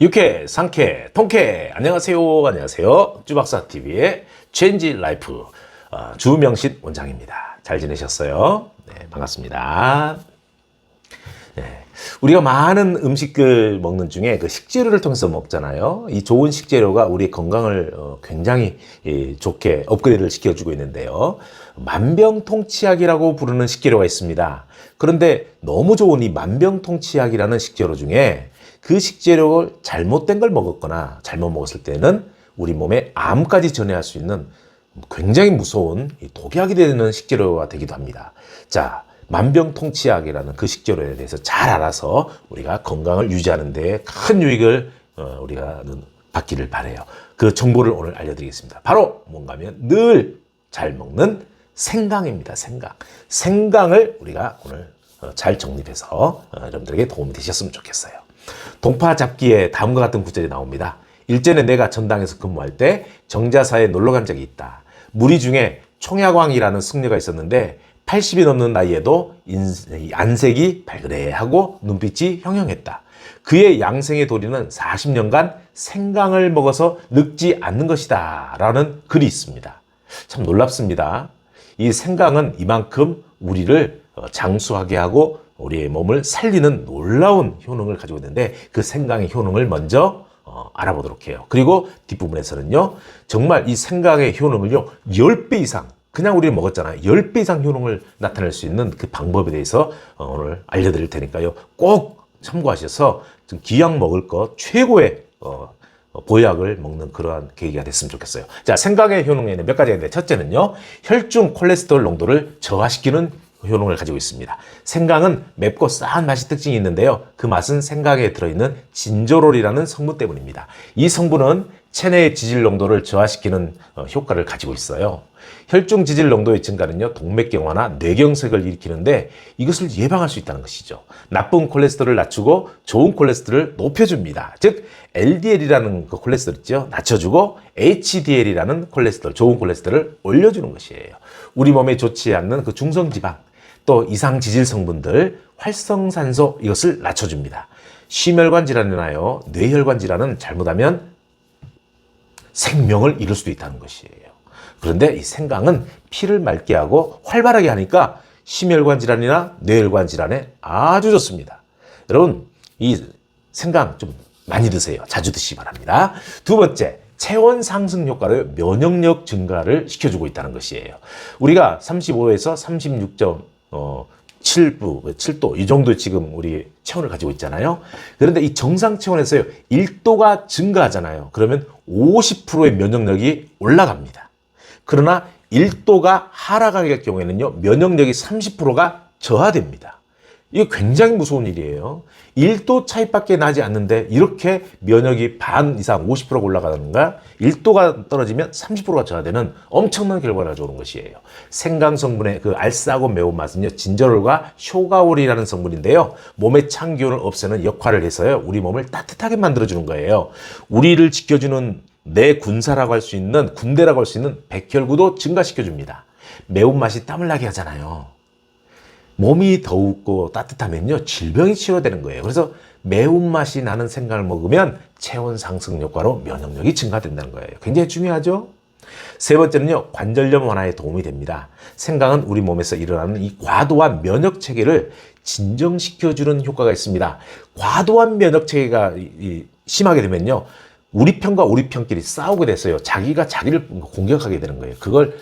육회, 상쾌, 통쾌. 안녕하세요. 안녕하세요. 쭈박사TV의 체인지 라이프 어, 주명신 원장입니다. 잘 지내셨어요? 네, 반갑습니다. 네, 우리가 많은 음식을 먹는 중에 그 식재료를 통해서 먹잖아요. 이 좋은 식재료가 우리 건강을 어, 굉장히 예, 좋게 업그레이드를 시켜주고 있는데요. 만병통치약이라고 부르는 식재료가 있습니다. 그런데 너무 좋은 이 만병통치약이라는 식재료 중에 그 식재료를 잘못된 걸 먹었거나 잘못 먹었을 때는 우리 몸에 암까지 전해할 수 있는 굉장히 무서운 이 독약이 되는 식재료가 되기도 합니다. 자, 만병통치약이라는 그 식재료에 대해서 잘 알아서 우리가 건강을 유지하는 데 큰 유익을 어, 우리가 받기를 바래요. 그 정보를 오늘 알려드리겠습니다. 바로 뭔가 하면 늘 잘 먹는 생강입니다. 생강. 생강을 우리가 오늘 어, 잘 정립해서 어, 여러분들에게 도움이 되셨으면 좋겠어요. 동파 잡기에 다음과 같은 구절이 나옵니다. 일전에 내가 전당에서 근무할 때 정자사에 놀러 간 적이 있다. 무리 중에 총야광이라는 승려가 있었는데 80이 넘는 나이에도 인생, 안색이 발그레하고 눈빛이 형형했다. 그의 양생의 도리는 40년간 생강을 먹어서 늙지 않는 것이다. 라는 글이 있습니다. 참 놀랍습니다. 이 생강은 이만큼 우리를 어, 장수하게 하고 우리의 몸을 살리는 놀라운 효능을 가지고 있는데 그 생강의 효능을 먼저 어, 알아보도록 해요. 그리고 뒷부분에서는요, 정말 이 생강의 효능을요, 10배 이상, 그냥 우리 먹었잖아요. 10배 이상 효능을 나타낼 수 있는 그 방법에 대해서 어, 오늘 알려드릴 테니까요. 꼭 참고하셔서 좀 기약 먹을 것 최고의 어, 어, 보약을 먹는 그러한 계기가 됐으면 좋겠어요. 자, 생강의 효능에는 몇 가지가 있는데, 첫째는요, 혈중 콜레스테롤 농도를 저하시키는 효능을 가지고 있습니다. 생강은 맵고 싸한 맛이 특징이 있는데요. 그 맛은 생강에 들어있는 진저롤이라는 성분 때문입니다. 이 성분은 체내의 지질 농도를 저하시키는 어, 효과를 가지고 있어요. 혈중 지질 농도의 증가는요, 동맥경화나 뇌경색을 일으키는데 이것을 예방할 수 있다는 것이죠. 나쁜 콜레스테롤을 낮추고 좋은 콜레스테롤을 높여줍니다. 즉, LDL이라는 그 콜레스테롤 있죠. 낮춰주고 HDL이라는 콜레스테롤, 좋은 콜레스테롤을 올려주는 것이에요. 우리 몸에 좋지 않는 그 중성지방, 또 이상 지질 성분들, 활성산소 이것을 낮춰줍니다. 심혈관 질환이나요, 뇌혈관 질환은 잘못하면 생명을 잃을 수도 있다는 것이에요. 그런데 이 생강은 피를 맑게 하고 활발하게 하니까 심혈관 질환이나 뇌혈관 질환에 아주 좋습니다. 여러분, 이 생강 좀 많이 드세요. 자주 드시기 바랍니다. 두 번째, 체온 상승 효과를 면역력 증가를 시켜주고 있다는 것이에요. 우리가 35에서 36점, 어, 7부, 7도, 이 정도 지금 우리 체온을 가지고 있잖아요. 그런데 이 정상 체온에서요, 1도가 증가하잖아요. 그러면 50%의 면역력이 올라갑니다. 그러나 1도가 하락하게 될 경우에는요, 면역력이 30%가 저하됩니다. 이거 굉장히 무서운 일이에요. 1도 차이밖에 나지 않는데 이렇게 면역이 반 이상 50%가 올라가는가 1도가 떨어지면 30%가 저하되는 엄청난 결과를 가져오는 것이에요. 생강 성분의 그 알싸고 매운맛은요. 진저롤과 쇼가올이라는 성분인데요. 몸의 찬 기운을 없애는 역할을 해서요. 우리 몸을 따뜻하게 만들어주는 거예요. 우리를 지켜주는 내 군사라고 할 수 있는 군대라고 할 수 있는 백혈구도 증가시켜줍니다. 매운맛이 땀을 나게 하잖아요. 몸이 더웁고 따뜻하면요 질병이 치료되는 거예요. 그래서 매운맛이 나는 생강을 먹으면 체온 상승 효과로 면역력이 증가된다는 거예요. 굉장히 중요하죠. 세 번째는요 관절염 완화에 도움이 됩니다. 생강은 우리 몸에서 일어나는 이 과도한 면역 체계를 진정시켜주는 효과가 있습니다. 과도한 면역 체계가 심하게 되면요 우리 편과 우리 편끼리 싸우게 됐어요. 자기가 자기를 공격하게 되는 거예요. 그걸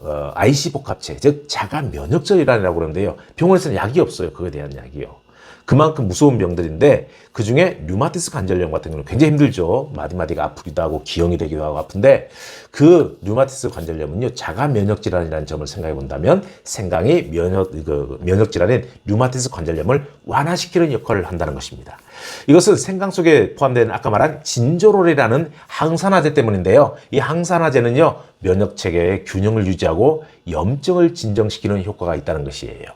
어, IC 복합체, 즉 자가 면역 질환이라고 그러는데요. 병원에서는 약이 없어요. 그거에 대한 약이요. 그만큼 무서운 병들인데 그 중에 류마티스 관절염 같은 경우는 굉장히 힘들죠. 마디마디가 아프기도 하고 기형이 되기도 하고 아픈데 그 류마티스 관절염은요 자가 면역 질환이라는 점을 생각해 본다면 생강이 면역 그 면역 질환인 류마티스 관절염을 완화시키는 역할을 한다는 것입니다. 이것은 생강 속에 포함된 아까 말한 진조롤이라는 항산화제 때문인데요. 이 항산화제는요 면역 체계의 균형을 유지하고 염증을 진정시키는 효과가 있다는 것이에요.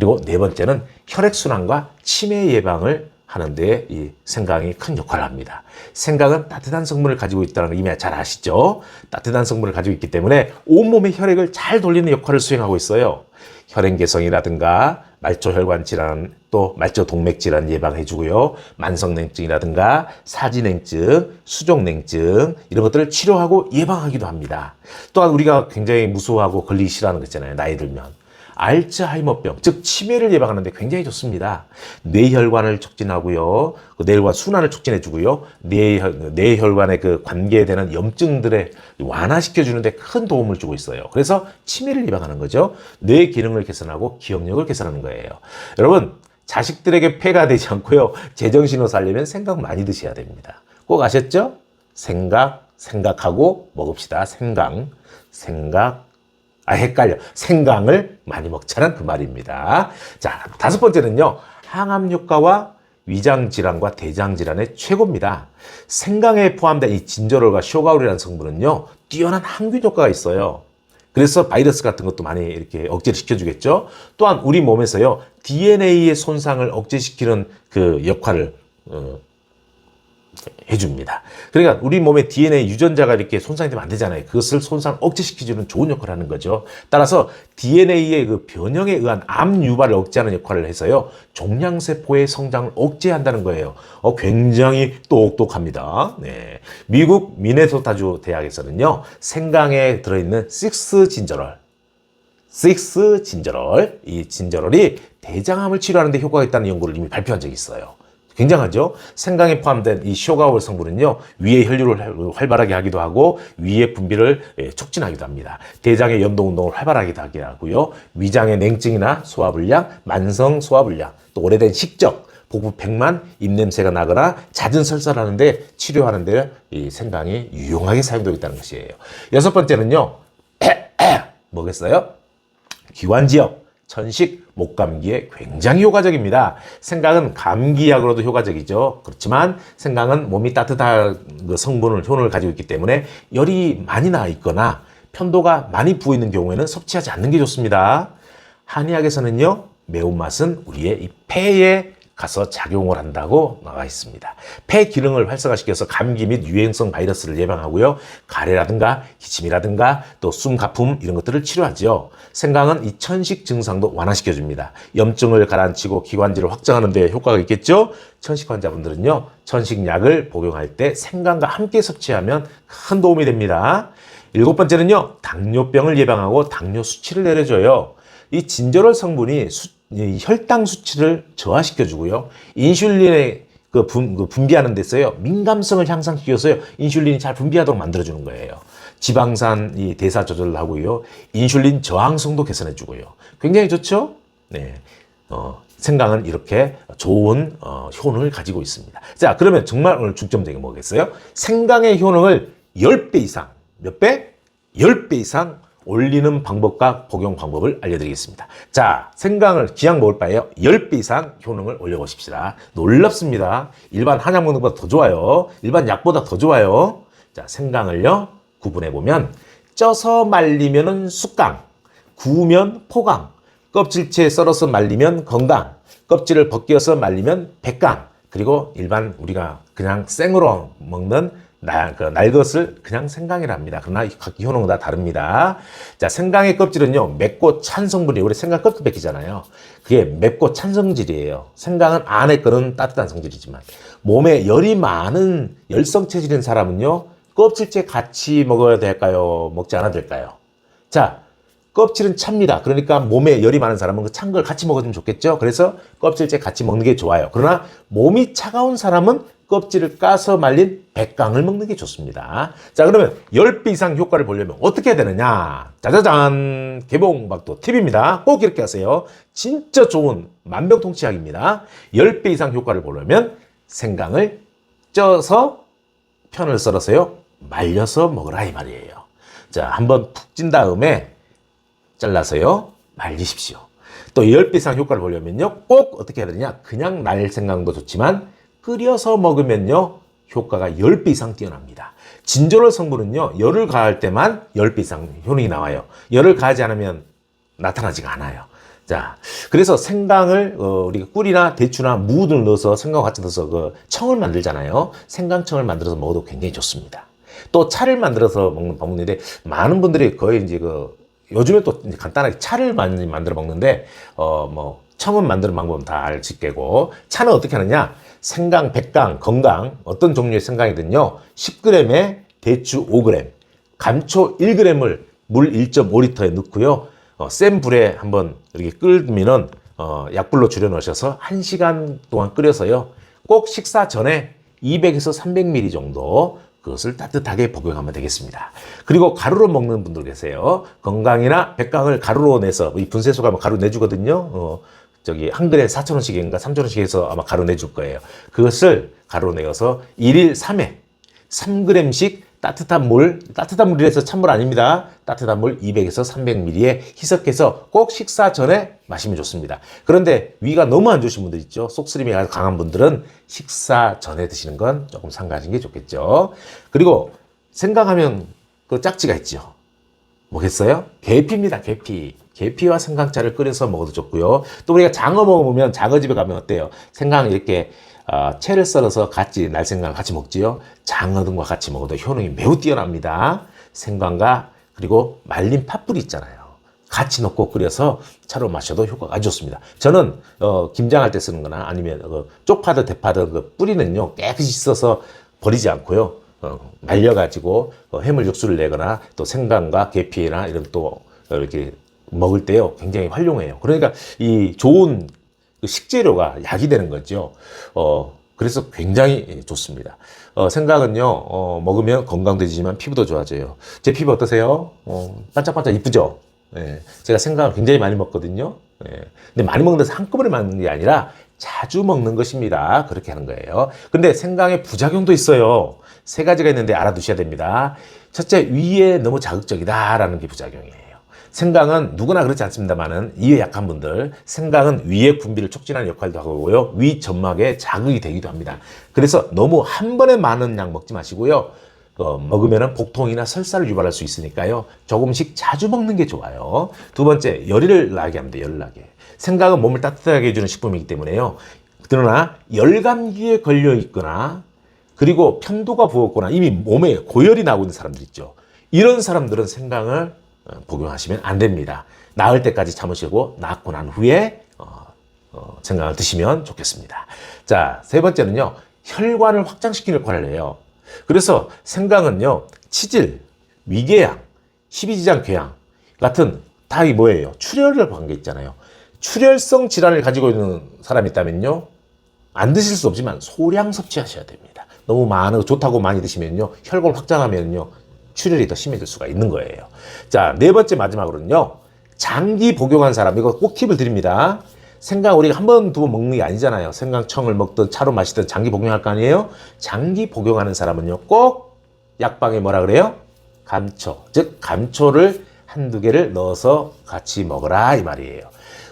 그리고 네 번째는 혈액순환과 치매 예방을 하는데 이 생강이 큰 역할을 합니다. 생강은 따뜻한 성분을 가지고 있다는 걸 이미 잘 아시죠? 따뜻한 성분을 가지고 있기 때문에 온몸의 혈액을 잘 돌리는 역할을 수행하고 있어요. 혈행 개성이라든가 말초혈관 질환, 또 말초 동맥 질환 예방해 주고요. 만성냉증이라든가 사지냉증, 수족냉증 이런 것들을 치료하고 예방하기도 합니다. 또한 우리가 굉장히 무서워하고 걸리기 싫어하는 거 있잖아요. 나이 들면. 알츠하이머병, 즉 치매를 예방하는데 굉장히 좋습니다. 뇌혈관을 촉진하고요, 그 뇌혈관 순환을 촉진해주고요, 뇌혈, 뇌혈관의 그 관계되는 염증들에 완화시켜 주는데 큰 도움을 주고 있어요. 그래서 치매를 예방하는 거죠. 뇌 기능을 개선하고 기억력을 개선하는 거예요. 여러분 자식들에게 폐가 되지 않고요, 제정신으로 살려면 생각 많이 드셔야 됩니다. 꼭 아셨죠? 생각, 생각하고 먹읍시다. 생강, 생각. 아, 헷갈려. 생강을 많이 먹자는 그 말입니다. 자, 다섯 번째는요. 항암 효과와 위장 질환과 대장 질환의 최고입니다. 생강에 포함된 이 진저롤과 쇼가울이라는 성분은요. 뛰어난 항균 효과가 있어요. 그래서 바이러스 같은 것도 많이 이렇게 억제를 시켜주겠죠. 또한 우리 몸에서요. DNA의 손상을 억제시키는 그 역할을 어, 해줍니다. 그러니까 우리 몸의 DNA 유전자가 이렇게 손상이 되면 안 되잖아요. 그것을 손상 억제시켜주는 좋은 역할을 하는 거죠. 따라서 DNA의 그 변형에 의한 암 유발을 억제하는 역할을 해서요. 종양세포의 성장을 억제한다는 거예요. 어, 굉장히 똑똑합니다. 네. 미국 미네소타주 대학에서는요. 생강에 들어있는 식스 진저럴, 식스 진저럴, 이 진저럴이 대장암을 치료하는 데 효과가 있다는 연구를 이미 발표한 적이 있어요. 굉장하죠? 생강에 포함된 이 쇼가올 성분은요, 위의 혈류를 활발하게 하기도 하고, 위의 분비를 예, 촉진하기도 합니다. 대장의 연동 운동을 활발하게 하게 하고요, 위장의 냉증이나 소화불량, 만성 소화불량, 또 오래된 식적, 복부 백만, 입냄새가 나거나 잦은 설사하는데 치료하는데 이 생강이 유용하게 사용되고 있다는 것이에요. 여섯 번째는요, 뭐겠어요? 기관지역, 천식, 목 감기에 굉장히 효과적입니다. 생강은 감기약으로도 효과적이죠. 그렇지만 생강은 몸이 따뜻한 그 성분을, 효능을 가지고 있기 때문에 열이 많이 나 있거나 편도가 많이 부어 있는 경우에는 섭취하지 않는 게 좋습니다. 한의학에서는요, 매운맛은 우리의 이 폐에 가서 작용을 한다고 나와 있습니다. 폐 기능을 활성화시켜서 감기 및 유행성 바이러스를 예방하고요. 가래라든가 기침이라든가 또 숨가품 이런 것들을 치료하죠. 생강은 이 천식 증상도 완화시켜 줍니다. 염증을 가라앉히고 기관지를 확장하는 데 효과가 있겠죠. 천식 환자분들은요. 천식약을 복용할 때 생강과 함께 섭취하면 큰 도움이 됩니다. 일곱 번째는요. 당뇨병을 예방하고 당뇨 수치를 내려줘요. 이 진저럴 성분이 수, 이 혈당 수치를 저하시켜 주고요. 인슐린의 그, 분, 그 분비하는 데서요. 민감성을 향상시켜서요. 인슐린이 잘 분비하도록 만들어 주는 거예요. 지방산 이 대사 조절을 하고요. 인슐린 저항성도 개선해 주고요. 굉장히 좋죠? 네. 어, 생강은 이렇게 좋은 어, 효능을 가지고 있습니다. 자, 그러면 정말 오늘 중점적인 게 뭐겠어요? 생강의 효능을 10배 이상, 몇 배? 10배 이상 올리는 방법과 복용 방법을 알려드리겠습니다. 자, 생강을 기왕 먹을 바에요. 10배 이상 효능을 올려보십시다. 놀랍습니다. 일반 한약 먹는 것보다 더 좋아요. 일반 약보다 더 좋아요. 자, 생강을요, 구분해보면, 쪄서 말리면 숙강, 구우면 포강, 껍질째 썰어서 말리면 건강, 껍질을 벗겨서 말리면 백강, 그리고 일반 우리가 그냥 생으로 먹는 날, 그 날것을 그냥 생강이랍니다. 그러나 각 효능은 다 다릅니다. 자, 생강의 껍질은요, 맵고 찬 성분이, 우리 생강 껍질 벗기잖아요. 그게 맵고 찬 성질이에요. 생강은 안에 거는 따뜻한 성질이지만, 몸에 열이 많은 열성 체질인 사람은요, 껍질째 같이 먹어야 될까요? 먹지 않아도 될까요? 자, 껍질은 찹니다. 그러니까 몸에 열이 많은 사람은 그 찬 걸 같이 먹어주면 좋겠죠. 그래서 껍질째 같이 먹는 게 좋아요. 그러나 몸이 차가운 사람은 껍질을 까서 말린 백강을 먹는 게 좋습니다. 자, 그러면 10배 이상 효과를 보려면 어떻게 해야 되느냐? 짜자잔! 개봉박도 팁입니다. 꼭 이렇게 하세요. 진짜 좋은 만병통치약입니다. 10배 이상 효과를 보려면 생강을 쪄서 편을 썰어서요. 말려서 먹으라 이 말이에요. 자, 한번 푹 찐 다음에 잘라서요. 말리십시오. 또 10배 이상 효과를 보려면요. 꼭 어떻게 해야 되느냐? 그냥 날 생강도 좋지만 끓여서 먹으면요. 효과가 10배 이상 뛰어납니다. 진저롤 성분은요. 열을 가할 때만 10배 이상 효능이 나와요. 열을 가하지 않으면 나타나지가 않아요. 자, 그래서 생강을 어, 우리가 꿀이나 대추나 무 등을 넣어서 생강 같이 넣어서 그 청을 만들잖아요. 생강청을 만들어서 먹어도 굉장히 좋습니다. 또 차를 만들어서 먹는 방법인데 많은 분들이 거의 이제 그 요즘에 또 간단하게 차를 많이 만들어 먹는데 어뭐 청은 만드는 방법은 다 알지 깨고 차는 어떻게 하느냐? 생강, 백강, 건강 어떤 종류의 생강이든요. 10g에 대추 5g, 감초 1g을 물 1.5리터에 넣고요. 어, 센 불에 한번 이렇게 끓으면은 어, 약불로 줄여 넣으셔서 1시간 동안 끓여서요. 꼭 식사 전에 200에서 300ml 정도 그것을 따뜻하게 복용하면 되겠습니다. 그리고 가루로 먹는 분들 계세요. 건강이나 백강을 가루로 내서 이 분쇄소 가면 가루 내주거든요. 어, 저기 한 그릇 4,000원씩인가 3,000원씩 해서 아마 가루 내 줄 거예요. 그것을 가루로 내어서 1일 3회 3g씩 따뜻한 물, 따뜻한 물이라서 찬물 아닙니다. 따뜻한 물 200에서 300ml에 희석해서 꼭 식사 전에 마시면 좋습니다. 그런데 위가 너무 안 좋으신 분들 있죠. 속쓰림이 강한 분들은 식사 전에 드시는 건 조금 삼가하시는 게 좋겠죠. 그리고 생각하면 그 짝지가 있죠. 뭐겠어요? 계피입니다, 계피. 계피와 생강차를 끓여서 먹어도 좋고요. 또 우리가 장어 먹으면 장어집에 가면 어때요? 생강 이렇게 어, 채를 썰어서 같이 날생강 같이 먹지요. 장어 등과 같이 먹어도 효능이 매우 뛰어납니다. 생강과 그리고 말린 팥뿌리 있잖아요. 같이 넣고 끓여서 차로 마셔도 효과가 아주 좋습니다. 저는 어, 김장할 때 쓰는 거나 아니면 어, 쪽파든 대파든 그 뿌리는요 깨끗이 씻어서 버리지 않고요. 어, 말려가지고 어, 해물 육수를 내거나 또 생강과 계피나 이런 또 이렇게 먹을 때요 굉장히 활용해요. 그러니까 이 좋은 그 식재료가 약이 되는 거죠. 어, 그래서 굉장히 좋습니다. 어, 생각은요, 어, 먹으면 건강되지만 피부도 좋아져요. 제 피부 어떠세요? 어, 반짝반짝 이쁘죠? 예, 제가 생강을 굉장히 많이 먹거든요. 예, 근데 많이 먹는 데서 한꺼번에 먹는 게 아니라 자주 먹는 것입니다. 그렇게 하는 거예요. 근데 생강에 부작용도 있어요. 세 가지가 있는데 알아두셔야 됩니다. 첫째, 위에 너무 자극적이다라는 게 부작용이에요. 생강은 누구나 그렇지 않습니다만은 이에 약한 분들 생강은 위의 분비를 촉진하는 역할도 하고요 위 점막에 자극이 되기도 합니다. 그래서 너무 한 번에 많은 양 먹지 마시고요. 어, 먹으면 복통이나 설사를 유발할 수 있으니까요. 조금씩 자주 먹는 게 좋아요. 두 번째, 열을 나게 합니다. 열을 나게. 생강은 몸을 따뜻하게 해주는 식품이기 때문에요. 그러나 열감기에 걸려 있거나 그리고 편도가 부었거나 이미 몸에 고열이 나고 있는 사람들 있죠. 이런 사람들은 생강을 어, 복용하시면 안 됩니다. 나을 때까지 참으시고 낫고 난 후에 어, 어, 생강을 드시면 좋겠습니다. 자, 세 번째는요. 혈관을 확장시키는 역할을 해요. 그래서 생강은요. 치질, 위궤양, 십이지장 궤양 같은 다 이 뭐예요? 출혈을 관계 있잖아요. 출혈성 질환을 가지고 있는 사람이 있다면요. 안 드실 수 없지만 소량 섭취하셔야 됩니다. 너무 많은 좋다고 많이 드시면요. 혈관 확장하면요. 출혈이 더 심해질 수가 있는 거예요. 자, 네 번째 마지막으로는요. 장기 복용한 사람, 이거 꼭 팁을 드립니다. 생강 우리가 한 번, 두 번 먹는 게 아니잖아요. 생강청을 먹든 차로 마시든 장기 복용할 거 아니에요? 장기 복용하는 사람은요. 꼭 약방에 뭐라 그래요? 감초. 즉, 감초를 한두 개를 넣어서 같이 먹어라. 이 말이에요.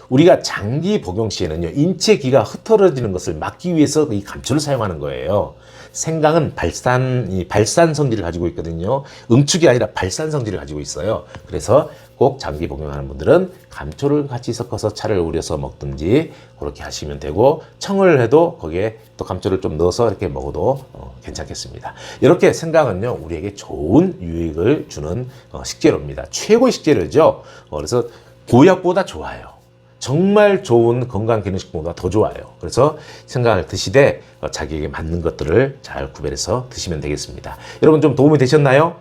우리가 장기 복용 시에는요, 인체기가 흩어지는 것을 막기 위해서 이 감초를 사용하는 거예요. 생강은 발산, 이 발산 성질을 가지고 있거든요. 응축이 아니라 발산 성질을 가지고 있어요. 그래서 꼭 장기 복용하는 분들은 감초를 같이 섞어서 차를 우려서 먹든지 그렇게 하시면 되고 청을 해도 거기에 또 감초를 좀 넣어서 이렇게 먹어도 어, 괜찮겠습니다. 이렇게 생강은요 우리에게 좋은 유익을 주는 어, 식재료입니다. 최고의 식재료죠. 어, 그래서 보약보다 좋아요. 정말 좋은 건강 기능식품보다 더 좋아요. 그래서 생강을 드시되 어, 자기에게 맞는 것들을 잘 구별해서 드시면 되겠습니다. 여러분 좀 도움이 되셨나요?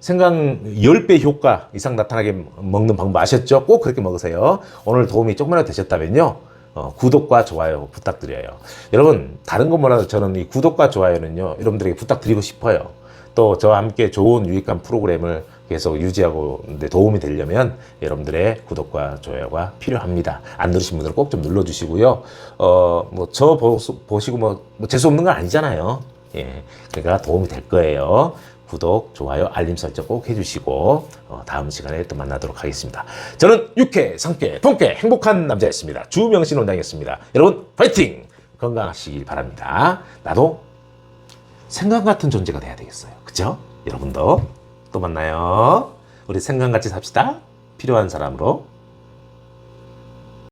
생강 10배 효과 이상 나타나게 먹는 방법 아셨죠? 꼭 그렇게 먹으세요. 오늘 도움이 조금이라도 되셨다면요. 어, 구독과 좋아요 부탁드려요. 여러분, 다른 것보다 저는 이 구독과 좋아요는요, 여러분들에게 부탁드리고 싶어요. 또 저와 함께 좋은 유익한 프로그램을 계속 유지하고 데 도움이 되려면 여러분들의 구독과 좋아요가 필요합니다. 안 누르신 분들은 꼭 좀 눌러주시고요. 어, 뭐, 저 보 시고 뭐, 뭐 재수 없는 건 아니잖아요. 예. 그러니까 도움이 될 거예요. 구독, 좋아요, 알림 설정 꼭 해주시고 어, 다음 시간에 또 만나도록 하겠습니다. 저는 육회, 상쾌, 통쾌, 행복한 남자였습니다. 주명신 원장이었습니다. 여러분 파이팅! 건강하시길 바랍니다. 나도 생각 같은 존재가 돼야 되겠어요. 그죠? 여러분도 또 만나요. 우리 생각같이 삽시다. 필요한 사람으로